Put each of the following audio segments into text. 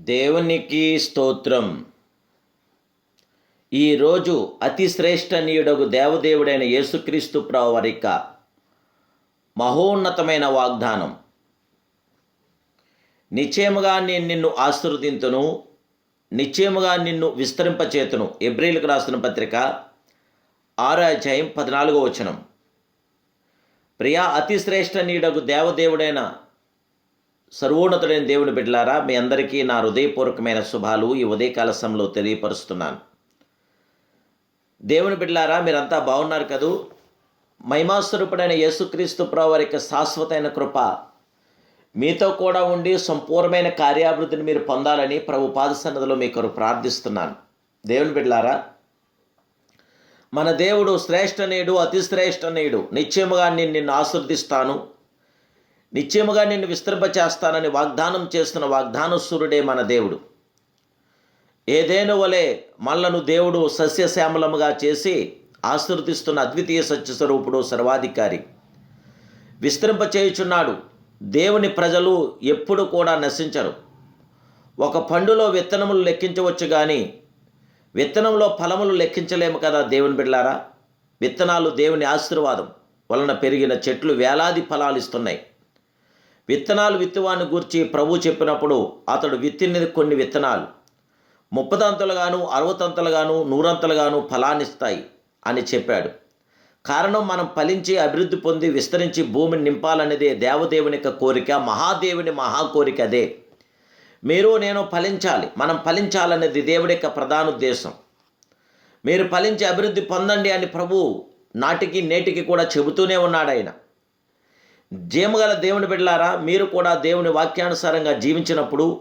దేవునికి స్తోత్రం. ఈరోజు అతి శ్రేష్టనీయుడగు దేవదేవుడైన యేసుక్రీస్తు ప్రభు మహోన్నతమైన వాగ్దానం. నిశ్చయముగా నేను నిన్ను ఆశీర్వదింతును నిశ్చయముగా నిన్ను విస్తరింపచేతును. ఎబ్రిల్కు రాసిన పత్రిక ఆరో అధ్యాయం పద్నాలుగో వచనం. ప్రియా అతి శ్రేష్టనీయుడగు దేవదేవుడైన సర్వోన్నతుడైన దేవుని బిడ్డలారా మీ అందరికీ నా హృదయపూర్వకమైన శుభాలు ఈ ఉదయకాల తెలియపరుస్తున్నాను. దేవుని బిడ్డలారా మీరంతా బాగున్నారు కదూ? మహిమాస్వరూపుడైన యేసుక్రీస్తు ప్రభు వారి యొక్క శాశ్వతమైన కృప మీతో కూడా ఉండి సంపూర్ణమైన కార్యాభివృద్ధిని మీరు పొందాలని ప్రభు పాదసన్నదిలో మీ కొరకు ప్రార్థిస్తున్నాను. దేవుని బిడ్డలారా మన దేవుడు శ్రేష్ఠనీయుడు అతి శ్రేష్ఠనీయుడు నిశ్చయముగా నేను నిన్ను ఆశీర్దిస్తాను నిశ్చయముగా నిన్ను విస్తరింపచేస్తానని వాగ్దానం చేస్తున్న వాగ్దానస్వరుడే మన దేవుడు. ఏదేను వలె మళ్ళను దేవుడు సస్యశ్యామలముగా చేసి ఆశీర్దిస్తున్న అద్వితీయ సత్యస్వరూపుడు సర్వాధికారి. విస్తరింపచేయుచున్నాడు. దేవుని ప్రజలు ఎప్పుడు కూడా నశించరు. ఒక పండులో విత్తనములు లెక్కించవచ్చు కానీ విత్తనంలో ఫలములు లెక్కించలేము కదా దేవుని బిడ్డారా విత్తనాలు దేవుని ఆశీర్వాదం వలన పెరిగిన చెట్లు వేలాది ఫలాలు ఇస్తున్నాయి. విత్తనాలు విత్తువాన్ని గూర్చి ప్రభు చెప్పినప్పుడు అతడు విత్తినది కొన్ని విత్తనాలు. ముప్పదంతలుగాను అరవతంతలుగాను నూరంతలుగాను ఫలాన్నిస్తాయి అని చెప్పాడు. కారణం మనం ఫలించి అభివృద్ధి పొంది విస్తరించి భూమిని నింపాలనేదే దేవదేవుని యొక్క కోరిక మహాదేవుని మహాకోరిక అదే. మీరు నేను ఫలించాలి. మనం ఫలించాలనేది దేవుడి యొక్క ప్రధాన ఉద్దేశం. మీరు ఫలించి అభివృద్ధి పొందండి అని ప్రభు నాటికి నేటికి కూడా చెబుతూనే ఉన్నాడు ఆయన జీమగల దేవుని బిడ్డలారా మీరు కూడా దేవుని వాక్యానుసారంగా జీవించినప్పుడు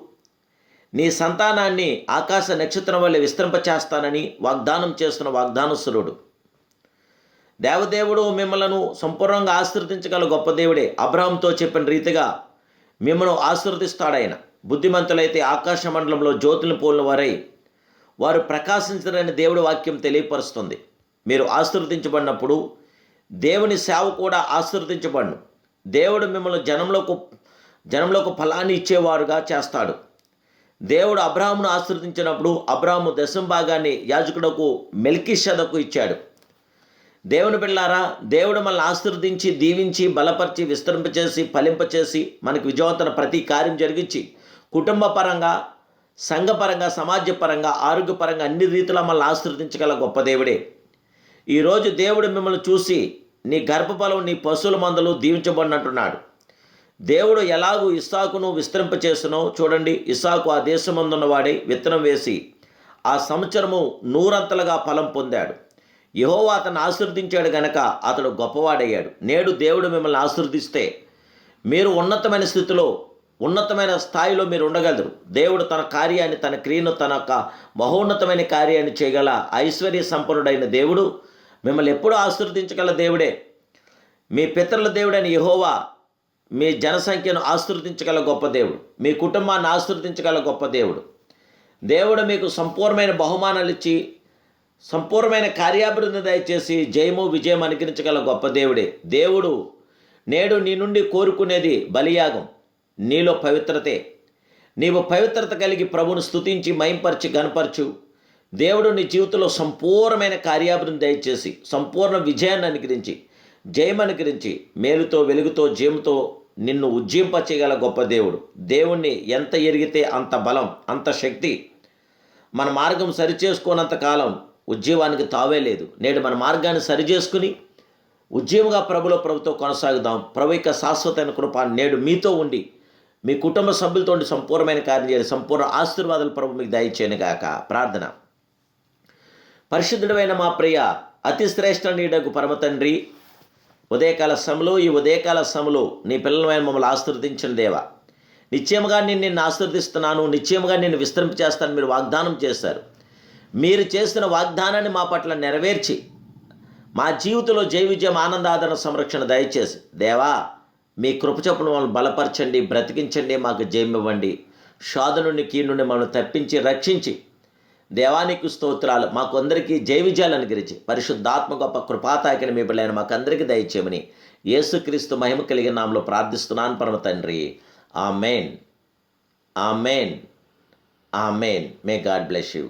నీ సంతానాన్ని ఆకాశ నక్షత్రం వల్ల విస్తరింపచేస్తానని వాగ్దానం చేస్తున్న వాగ్దానసురుడు దేవదేవుడు మిమ్మలను సంపూర్ణంగా ఆశీర్వదించగల గొప్ప దేవుడే. అబ్రహంతో చెప్పిన రీతిగా మిమ్మల్ని ఆశీర్వదిస్తాడాయన. బుద్ధిమంతులైతే ఆకాశ మండలంలో జ్యోతులను పోలిన వారై వారు ప్రకాశించరని దేవుడి వాక్యం తెలియపరుస్తుంది. మీరు ఆశీర్వదించబడినప్పుడు దేవుని సేవ కూడా ఆశీర్వదించబడును. దేవుడు మిమ్మల్ని జనంలోకి జనంలోకి ఫలాన్ని ఇచ్చేవారుగా చేస్తాడు. దేవుడు అబ్రాహ్మును ఆశీర్వదించినప్పుడు అబ్రాహ్ము దశం భాగాన్ని యాజకుడకు మెల్కిషదకు ఇచ్చాడు. దేవుని బిళ్ళారా దేవుడు మనల్ని ఆశీర్వదించి దీవించి బలపరిచి విస్తరింపచేసి ఫలింపచేసి మనకు విజయవంతన ప్రతి కార్యం జరిగించి కుటుంబ పరంగా సంఘపరంగా సమాజపరంగా ఆరోగ్యపరంగా అన్ని రీతిలో మనల్ని ఆశీర్వదించగల గొప్ప దేవుడే. ఈరోజు దేవుడు మిమ్మల్ని చూసి నీ గర్భఫలం నీ పశువుల మందలు దీవించబడినట్టున్నాడు. దేవుడు ఎలాగూ ఇస్సాకును విస్తరింపచేసినో చూడండి. ఇస్సాకు ఆ దేశమందున్నవాడే విత్తనం వేసి ఆ సంవత్సరము నూరంతలుగా ఫలం పొందాడు. యహోవా అతను ఆశీర్వదించాడు గనక అతడు గొప్పవాడయ్యాడు. నేడు దేవుడు మిమ్మల్ని ఆశీర్దిస్తే మీరు ఉన్నతమైన స్థితిలో ఉన్నతమైన స్థాయిలో మీరు ఉండగలరు. దేవుడు తన కార్యాన్ని తన క్రియను తన యొక్క మహోన్నతమైన కార్యాన్ని చేయగల ఐశ్వర్య సంపన్నుడైన దేవుడు మిమ్మల్ని ఎప్పుడూ ఆశీర్వదించగల దేవుడే. మీ పితరుల దేవుడైన యహోవా మీ జనసంఖ్యను ఆశీర్వదించగల గొప్ప దేవుడు. మీ కుటుంబాన్ని ఆశీర్వదించగల గొప్ప దేవుడు. దేవుడు మీకు సంపూర్ణమైన బహుమానాలు ఇచ్చి సంపూర్ణమైన కార్యాభివృద్ధి దయచేసి జయము విజయం అనుగ్రహించగల గొప్ప దేవుడే. దేవుడు నేడు నీ నుండి కోరుకునేది బలియాగం నీలో పవిత్రతే. నీవు పవిత్రత కలిగి ప్రభును స్థుతించి మైంపరిచి గనపరచు దేవుడు నీ జీవితంలో సంపూర్ణమైన కార్యాభివృద్ధి దయచేసి సంపూర్ణ విజయాన్ని అనుగ్రహించి జయం అనుగ్రహించి మేలుతో వెలుగుతో జయంతో నిన్ను ఉజ్జింపచేయగల గొప్ప దేవుడు. దేవుణ్ణి ఎంత ఎరిగితే అంత బలం అంత శక్తి మన మార్గం సరిచేసుకోనంత కాలం ఉద్యమానికి తావే లేదు. నేడు మన మార్గాన్ని సరిచేసుకుని ఉద్యమంగా ప్రభులో ప్రభుతో కొనసాగుదాం. ప్రభు యొక్క శాశ్వతమైన కృప నేడు మీతో ఉండి మీ కుటుంబ సభ్యులతో సంపూర్ణమైన కార్యం చేయాలి. సంపూర్ణ ఆశీర్వాదాలు ప్రభు మీకు దయచేయను గాక ప్రార్థన. పరిశుద్ధుడమైన మా ప్రియ అతి శ్రేష్ఠ నీడకు పరమ తండ్రి ఉదయకాల సమలో ఈ ఉదయకాల సమలో నీ పిల్లలమైన మమ్మల్ని ఆశీర్వదించిన దేవా. నిశ్చయముగా నేను నిన్ను ఆశీర్దిస్తున్నాను నిశ్చయముగా నేను విస్తరింప చేస్తాను మీరు వాగ్దానం చేశారు. మీరు చేసిన వాగ్దానాన్ని మా పట్ల నెరవేర్చి మా జీవితంలో జై విజయం ఆనందాదరణ సంరక్షణ దయచేసి దేవా మీ కృపచొప్పును మమ్మల్ని బలపరచండి బ్రతికించండి మాకు జయమివ్వండి. షాదు నుండి కీ నుండి మమ్మల్ని తప్పించి రక్షించి దేవానికి స్తోత్రాలు. మాకు అందరికీ జయ విజయాలు అనుగ్రహించి పరిశుద్ధాత్మ గొప్ప కృపాతాకిన మీ బిడ్డలైన మాకందరికీ దయచేయమని యేసుక్రీస్తు మహిమ కలిగిన నామలో ప్రార్థిస్తున్నాను పరమ తండ్రి. Amen amen may God bless you.